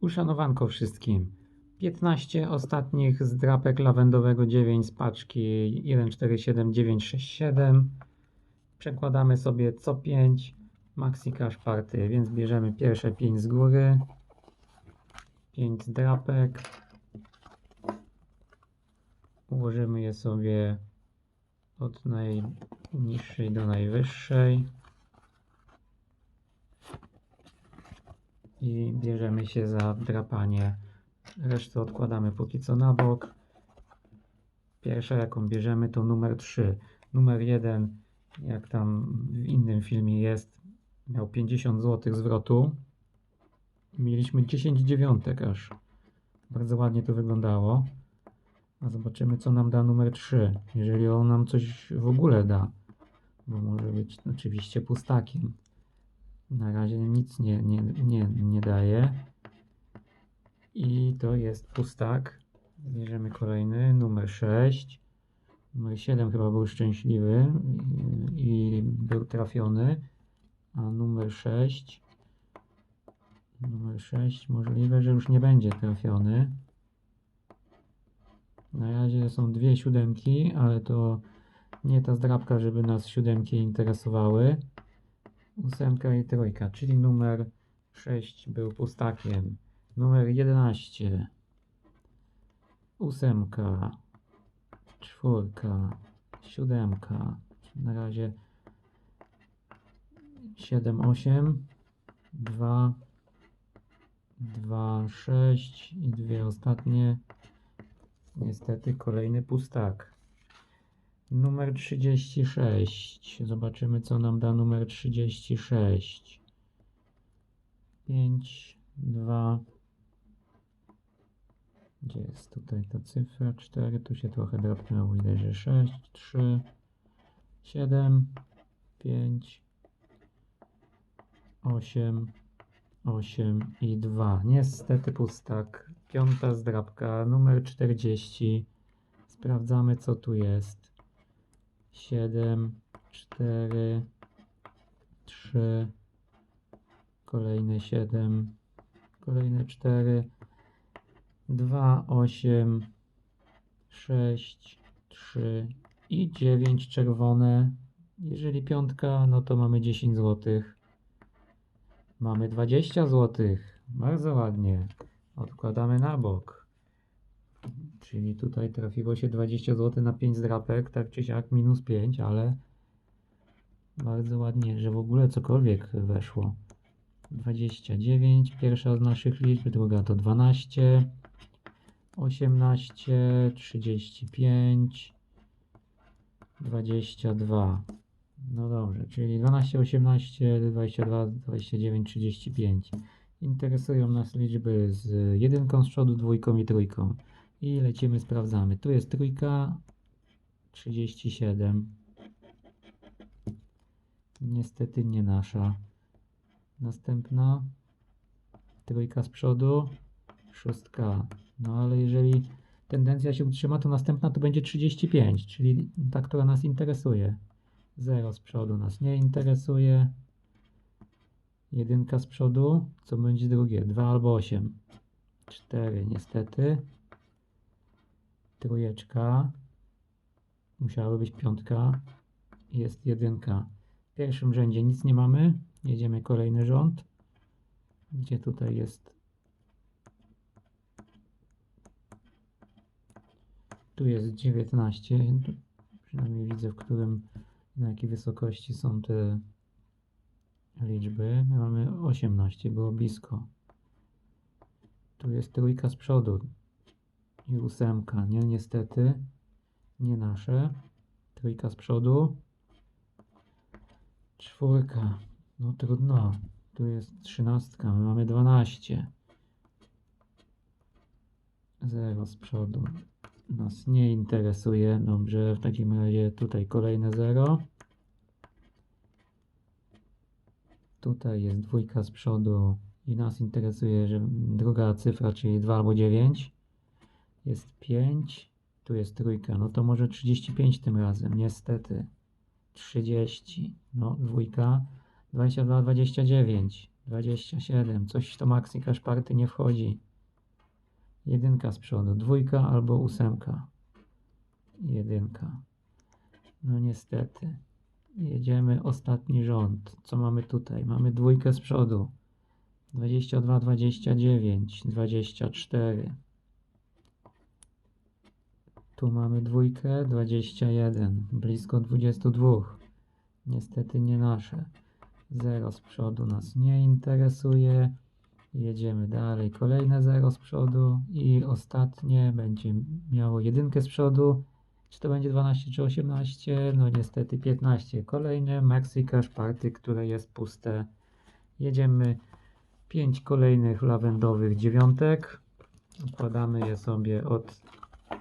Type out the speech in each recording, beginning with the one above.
Uszanowanko wszystkim. 15 ostatnich z drapek lawendowego 9 z paczki 147967. Przekładamy sobie co 5 maxi cash party, więc bierzemy pierwsze 5 z góry. 5 z drapek. Ułożymy je sobie od najniższej do najwyższej. I bierzemy się za drapanie. Resztę odkładamy póki co na bok. Pierwsza jaką bierzemy to numer 3. Numer 1, jak tam w innym filmie jest, miał 50 zł zwrotu. Mieliśmy 10 dziewiątek aż. Bardzo ładnie to wyglądało. A zobaczymy co nam da numer 3. Jeżeli on nam coś w ogóle da. Bo może być oczywiście pustakiem. Na razie nic nie, nie, nie, nie daje. I to jest pustak. Bierzemy kolejny, numer 6. Numer 7 chyba był szczęśliwy i, był trafiony. A numer 6. Numer 6 możliwe, że już nie będzie trafiony. Na razie są dwie siódemki, ale to nie ta zdrabka, żeby nas siódemki interesowały ósemka i trójka, czyli numer 6 był pustakiem. Numer 11, ósemka, czwórka, siódemka, na razie 7, 8, 2, 2, 6 i dwie ostatnie. Niestety kolejny pustak. Numer 36. Zobaczymy, co nam da numer 36. 5, 2. Gdzie jest tutaj ta cyfra? 4. Tu się trochę drapnęło. Widać, że 6, 3, 7, 5, 8, 8 i 2. Niestety pustak. Piąta zdrabka, numer 40. Sprawdzamy, co tu jest. 7, 4, 3, kolejne 7, kolejne 4, 2, 8, 6, 3 i 9 czerwone. Jeżeli piątka, no to mamy 10 zł. Mamy 20 zł. Bardzo ładnie. Odkładamy na bok. Czyli tutaj trafiło się 20 zł na 5 zdrapek, tak czy siak minus 5, ale bardzo ładnie, że w ogóle cokolwiek weszło. 29, pierwsza z naszych liczb, druga to 12, 18, 35, 22. No dobrze, czyli 12, 18, 22, 29, 35. Interesują nas liczby z jedynką z przodu, dwójką i trójką. I lecimy, sprawdzamy. Tu jest trójka, 37. Niestety nie nasza. Następna, trójka z przodu, szóstka. No ale jeżeli tendencja się utrzyma, to następna to będzie 35, czyli ta, która nas interesuje. 0 z przodu nas nie interesuje. Jedynka z przodu, co będzie drugie? 2 albo 8. 4 niestety trójeczka, musiałaby być piątka, jest jedynka. W pierwszym rzędzie nic nie mamy, jedziemy kolejny rząd, gdzie tutaj jest? Tu jest 19, przynajmniej widzę w którym, na jakiej wysokości są te liczby. My mamy 18, było blisko. Tu jest trójka z przodu, i ósemka. Nie, niestety. Nie nasze. Trójka z przodu. Czwórka. No trudno. Tu jest trzynastka. My mamy dwanaście. Zero z przodu. Nas nie interesuje. Dobrze, w takim razie tutaj kolejne zero. Tutaj jest dwójka z przodu i nas interesuje, że druga cyfra, czyli 2 albo 9 jest 5, tu jest trójka, no to może 35 tym razem, niestety. 30, no dwójka, 22, 29, 27. Coś to maxi cash party nie wchodzi. Jedynka z przodu. Dwójka albo ósemka. Jedynka. No niestety. Jedziemy ostatni rząd. Co mamy tutaj? Mamy dwójkę z przodu. 22, 29, 24. Tu mamy dwójkę, 21, blisko 22. Niestety nie nasze. Zero z przodu nas nie interesuje. Jedziemy dalej. Kolejne zero z przodu i ostatnie będzie miało jedynkę z przodu. Czy to będzie 12 czy 18? No niestety 15. Kolejne Maxi Cash Party, które jest puste. Jedziemy 5 kolejnych lawendowych dziewiątek. Układamy je sobie od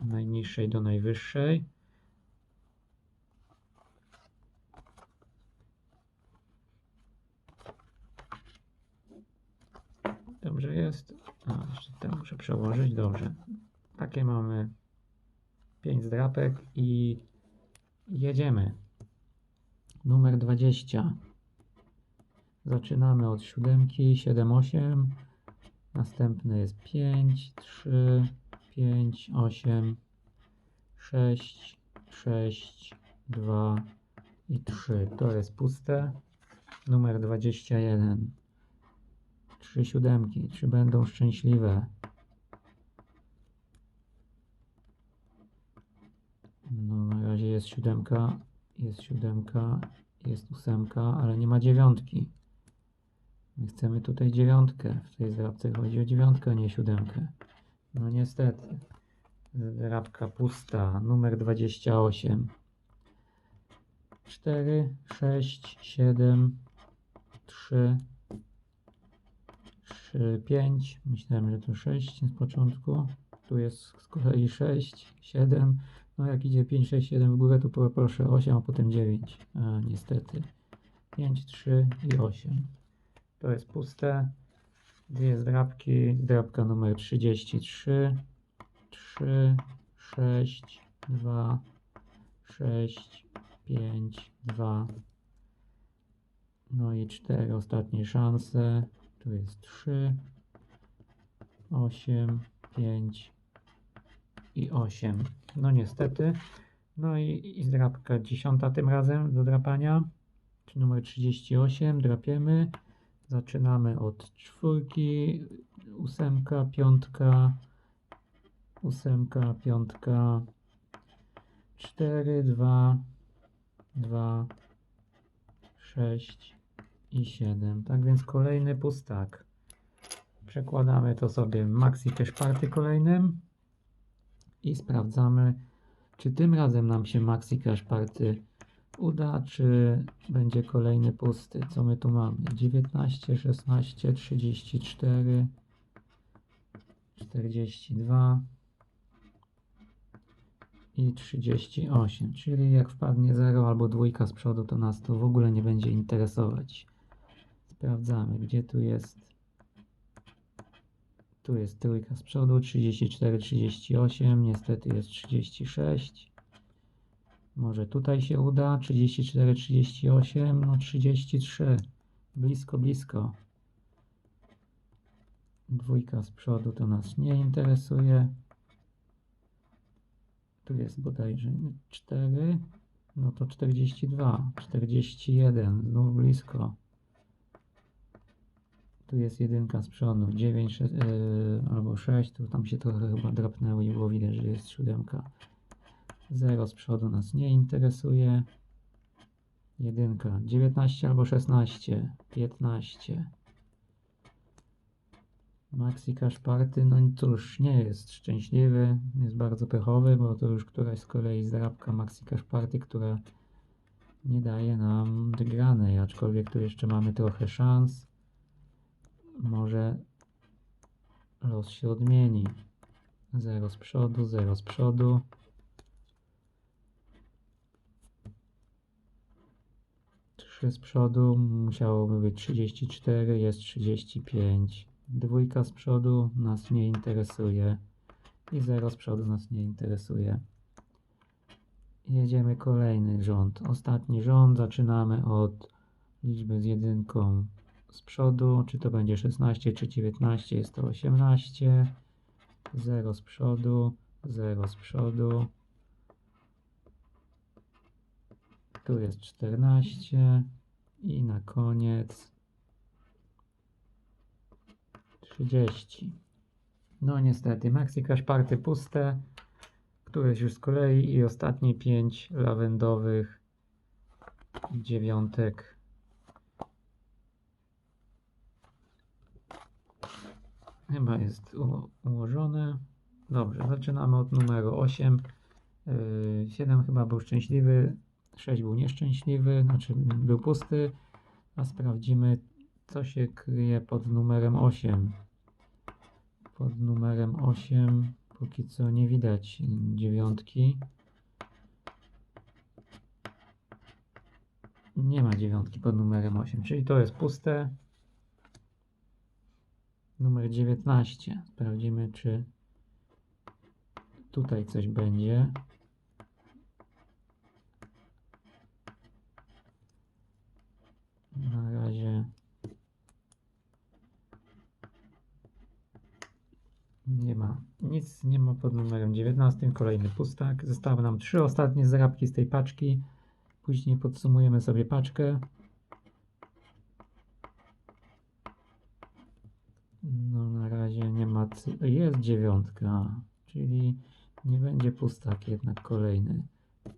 najniższej do najwyższej. Dobrze jest. A, jeszcze ten muszę przełożyć. Dobrze. Takie mamy 5 zdrapek i jedziemy. Numer 20. Zaczynamy od siódemki, 7, 8. Następny jest 5, 3, 5, 8, 6, 6, 2 i 3. To jest puste. Numer 21. Trzy siódemki. Czy będą szczęśliwe? No na razie jest siódemka, jest siódemka, jest ósemka, ale nie ma dziewiątki. My chcemy tutaj dziewiątkę. W tej zdrabce chodzi o dziewiątkę, a nie siódemkę. No niestety. Zdrabka pusta. Numer 28. 4, 6, 7, 3, 3, 5. Myślałem, że to 6 z początku. Tu jest z kolei 6, 7. No jak idzie 5, 6, 7 w górę, to poproszę 8, a potem 9. A niestety. 5, 3 i 8. To jest puste. Dwie zdrabki. Zdrabka numer 33. 3, 6, 2, 6, 5, 2. No i 4 ostatnie szanse. Tu jest 3, 8, 5 i 8. No niestety. No i, i zdrabka dziesiąta tym razem do drapania. Czy numer 38. Drapiemy. Zaczynamy od czwórki, ósemka, piątka, ósemka, piątka, cztery, dwa, dwa, sześć i siedem. Tak więc kolejny pustak. Przekładamy to sobie maxi party kolejnym i sprawdzamy, czy tym razem nam się maxi cash party uda, czy będzie kolejny pusty. Co my tu mamy? 19, 16, 34, 42 i 38. Czyli jak wpadnie 0 albo dwójka z przodu, to nas to w ogóle nie będzie interesować. Sprawdzamy, gdzie tu jest. Tu jest trójka z przodu, 34, 38, niestety jest 36. Może tutaj się uda. 34, 38, no 33. Blisko, blisko. Dwójka z przodu to nas nie interesuje. Tu jest bodajże 4. No to 42, 41, znów blisko. Tu jest jedynka z przodu, 9 6, yy, albo 6, tu tam się trochę chyba drapnęło i było widać, że jest siódemka. 0 z przodu nas nie interesuje. Jedynka, 19 albo 16, 15. Maxi Cash Party, no cóż, nie jest szczęśliwy, jest bardzo pechowy, bo to już któraś z kolei zdrabka Maxi Cash Party, która nie daje nam wygranej, aczkolwiek tu jeszcze mamy trochę szans. Może los się odmieni. 0 z przodu, 0 z przodu. Trzy z przodu musiałoby być 34, jest 35. Dwójka z przodu nas nie interesuje. I 0 z przodu nas nie interesuje. Jedziemy kolejny rząd. Ostatni rząd. Zaczynamy od liczby z jedynką z przodu, czy to będzie 16 czy 19, jest to 18, 0 z przodu, 0 z przodu, tu jest 14 i na koniec 30. No niestety, Maxi party puste, któreś już z kolei i ostatnie 5 lawendowych dziewiątek. Chyba jest ułożone. Dobrze, zaczynamy od numeru 8. Yy, 7 chyba był szczęśliwy, 6 był nieszczęśliwy, znaczy był pusty. A sprawdzimy, co się kryje pod numerem 8. Pod numerem 8 póki co nie widać dziewiątki. Nie ma dziewiątki pod numerem 8, czyli to jest puste. Numer 19. Sprawdzimy, czy tutaj coś będzie. Na razie nie ma. Nic nie ma pod numerem 19. Kolejny pustak. Zostały nam trzy ostatnie zarabki z tej paczki. Później podsumujemy sobie paczkę. No na razie nie ma. Jest dziewiątka, czyli nie będzie pustak jednak kolejny.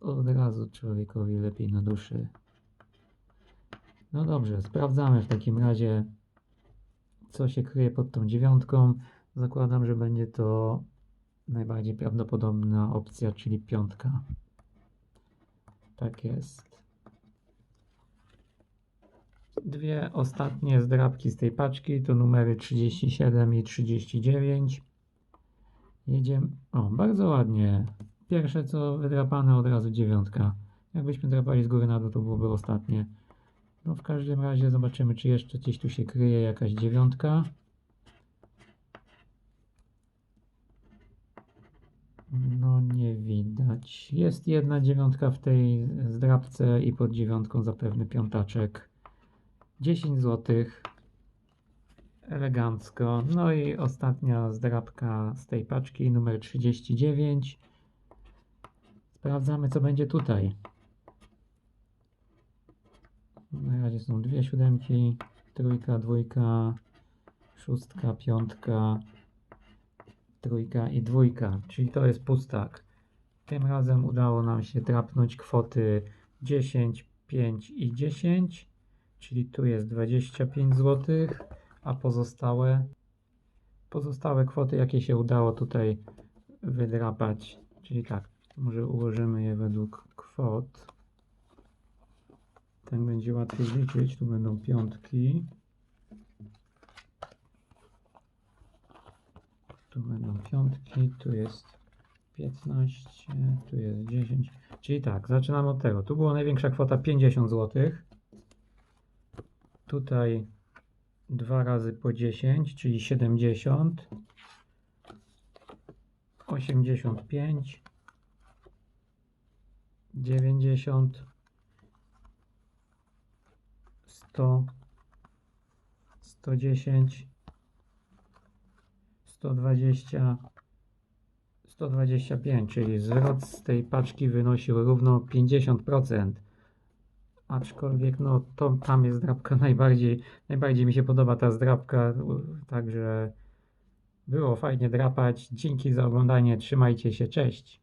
Od razu człowiekowi lepiej na duszy. No dobrze, sprawdzamy w takim razie, co się kryje pod tą dziewiątką. Zakładam, że będzie to najbardziej prawdopodobna opcja, czyli piątka. Tak jest. Dwie ostatnie zdrabki z tej paczki to numery 37 i 39. Jedziemy. O, bardzo ładnie. Pierwsze co wydrapane od razu dziewiątka. Jakbyśmy drapali z góry na dół, to byłoby ostatnie. No w każdym razie zobaczymy, czy jeszcze gdzieś tu się kryje jakaś dziewiątka. No nie widać. Jest jedna dziewiątka w tej zdrabce i pod dziewiątką zapewne piątaczek. 10 zł. Elegancko. No i ostatnia zdrabka z tej paczki, numer 39. Sprawdzamy, co będzie tutaj. Na razie są dwie siódemki, trójka, dwójka, szóstka, piątka, trójka i dwójka, czyli to jest pustak. Tym razem udało nam się trapnąć kwoty 10, 5 i 10, czyli tu jest 25 zł, a pozostałe pozostałe kwoty, jakie się udało tutaj wydrapać, czyli tak, może ułożymy je według kwot. Tak będzie łatwiej liczyć, tu będą piątki. Tu będą piątki, tu jest 15, tu jest 10. Czyli tak, zaczynamy od tego. Tu była największa kwota 50 zł. Tutaj dwa razy po 10, czyli 70. 85. 90. 100. 110. 120, 125, czyli zwrot z tej paczki wynosił równo 50%. Aczkolwiek no to tam jest drapka najbardziej, najbardziej mi się podoba ta zdrabka, także było fajnie drapać. Dzięki za oglądanie, trzymajcie się, cześć.